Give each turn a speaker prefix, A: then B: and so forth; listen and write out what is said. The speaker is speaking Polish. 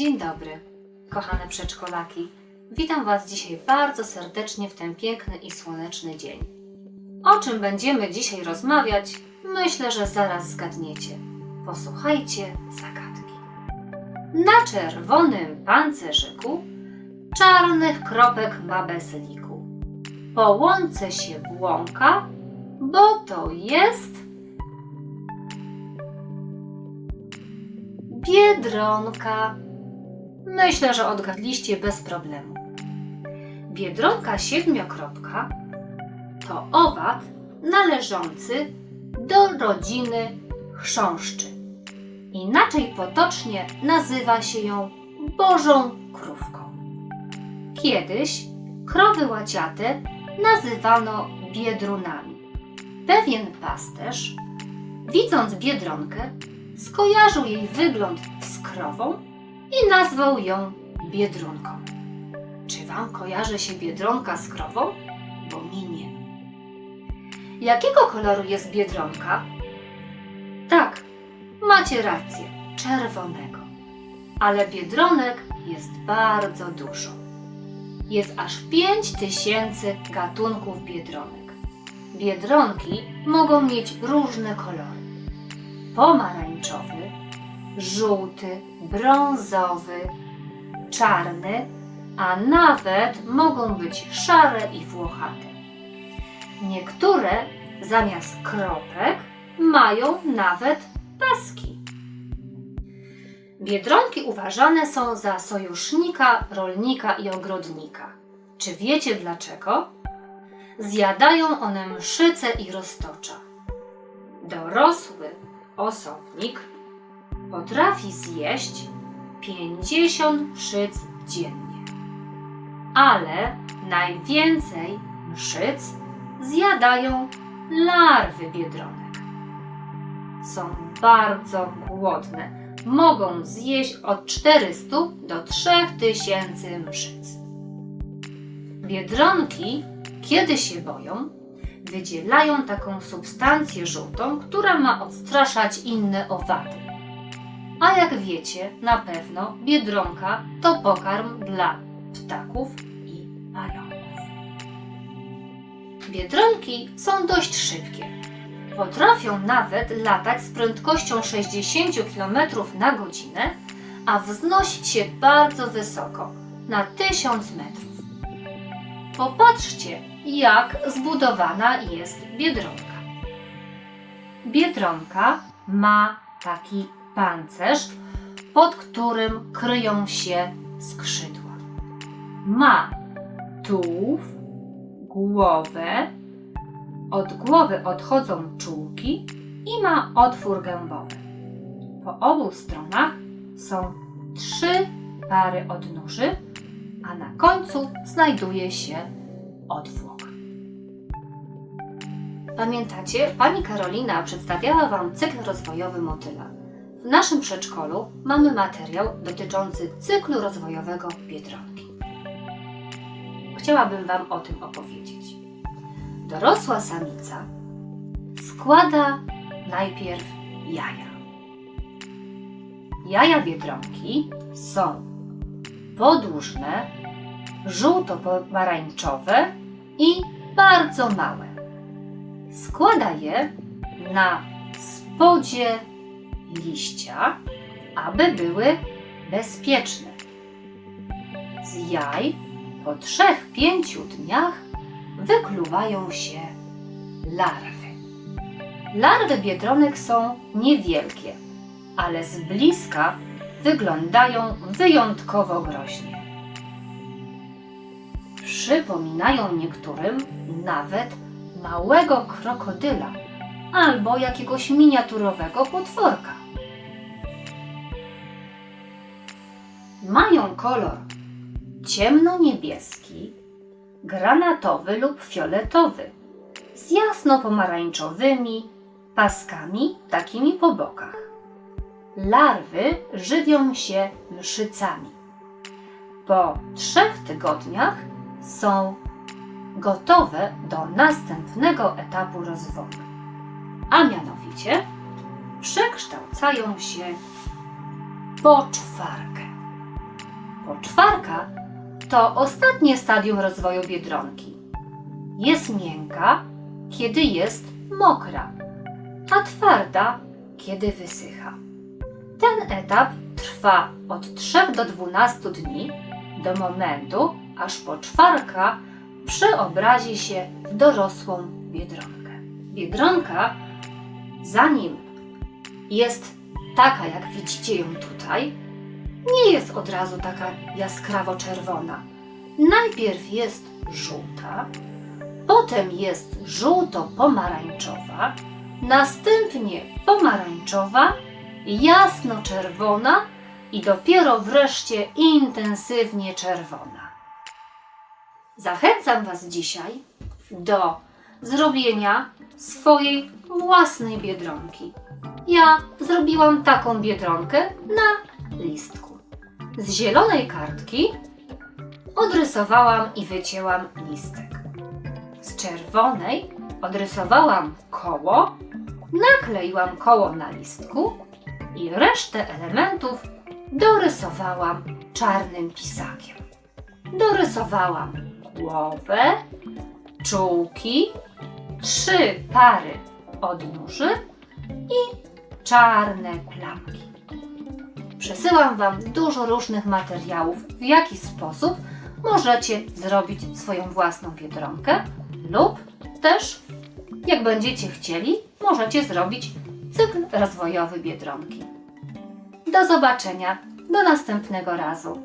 A: Dzień dobry, kochane przedszkolaki. Witam Was dzisiaj bardzo serdecznie w ten piękny i słoneczny dzień. O czym będziemy dzisiaj rozmawiać, myślę, że zaraz zgadniecie. Posłuchajcie zagadki. Na czerwonym pancerzyku czarnych kropek ma bez liku. Po łące się błąka, bo to jest Biedronka. Myślę, że odgadliście bez problemu. Biedronka siedmiokropka to owad należący do rodziny chrząszczy. Inaczej potocznie nazywa się ją Bożą Krówką. Kiedyś krowy łaciate nazywano biedrunami. Pewien pasterz, widząc biedronkę, skojarzył jej wygląd z krową i nazwał ją Biedronką. Czy Wam kojarzy się Biedronka z krową? Bo mi nie. Jakiego koloru jest Biedronka? Macie rację, czerwonego. Ale Biedronek jest bardzo dużo. Jest aż 5 tysięcy gatunków biedronek. Biedronki mogą mieć różne kolory pomarańczowy, żółty, brązowy, czarny, a nawet mogą być szare i włochate. Niektóre zamiast kropek mają nawet paski. Biedronki uważane są za sojusznika rolnika i ogrodnika. Czy wiecie dlaczego? Zjadają one mszyce i roztocza. Dorosły osobnik potrafi zjeść 50 szyc dziennie. Ale najwięcej mszyc zjadają larwy biedronek. Są bardzo głodne. Mogą zjeść od 400 do 3000 mszyc. Biedronki, kiedy się boją, wydzielają taką substancję żółtą, która ma odstraszać inne owady. A jak wiecie, na pewno biedronka to pokarm dla ptaków i pająków. Biedronki są dość szybkie. Potrafią nawet latać z prędkością 60 km na godzinę, a wznosić się bardzo wysoko, na 1000 metrów. Popatrzcie, jak zbudowana jest biedronka. Biedronka ma taki pancerz, pod którym kryją się skrzydła. Ma tułów, głowę, od głowy odchodzą czułki i ma otwór gębowy. Po obu stronach są trzy pary odnóży, a na końcu znajduje się odwłok. Pamiętacie, pani Karolina przedstawiała Wam cykl rozwojowy motyla. W naszym przedszkolu mamy materiał dotyczący cyklu rozwojowego biedronki. Chciałabym Wam o tym opowiedzieć. Dorosła samica składa najpierw jaja. Jaja biedronki są podłużne, żółto-pomarańczowe i bardzo małe. Składa je na spodzie liścia, aby były bezpieczne. Z jaj po 3-5 dniach wykluwają się larwy. Larwy biedronek są niewielkie, ale z bliska wyglądają wyjątkowo groźnie. Przypominają niektórym nawet małego krokodyla albo jakiegoś miniaturowego potworka. Mają kolor ciemno-niebieski, granatowy lub fioletowy z jasno-pomarańczowymi paskami takimi po bokach. Larwy żywią się mszycami, Po trzech tygodniach są gotowe do następnego etapu rozwoju, a mianowicie przekształcają się w poczwarkę. Poczwarka to ostatnie stadium rozwoju biedronki. Jest miękka, kiedy jest mokra, a twarda, kiedy wysycha. Ten etap trwa od 3 do 12 dni do momentu, aż poczwarka przeobrazi się w dorosłą biedronkę. Biedronka, zanim jest taka, jak widzicie ją tutaj, jest od razu taka jaskrawo czerwona. Najpierw jest żółta, potem jest żółto-pomarańczowa, następnie pomarańczowa, jasno-czerwona i dopiero wreszcie intensywnie czerwona. Zachęcam Was dzisiaj do zrobienia swojej własnej biedronki. Ja zrobiłam taką biedronkę na listku. Z zielonej kartki odrysowałam i wycięłam listek. Z czerwonej odrysowałam koło, nakleiłam koło na listku i resztę elementów dorysowałam czarnym pisakiem. Dorysowałam głowę, czułki, trzy pary odnóży i czarne plamki. Przesyłam Wam dużo różnych materiałów, w jaki sposób możecie zrobić swoją własną biedronkę lub też, jak będziecie chcieli, możecie zrobić cykl rozwojowy biedronki. Do zobaczenia, do następnego razu.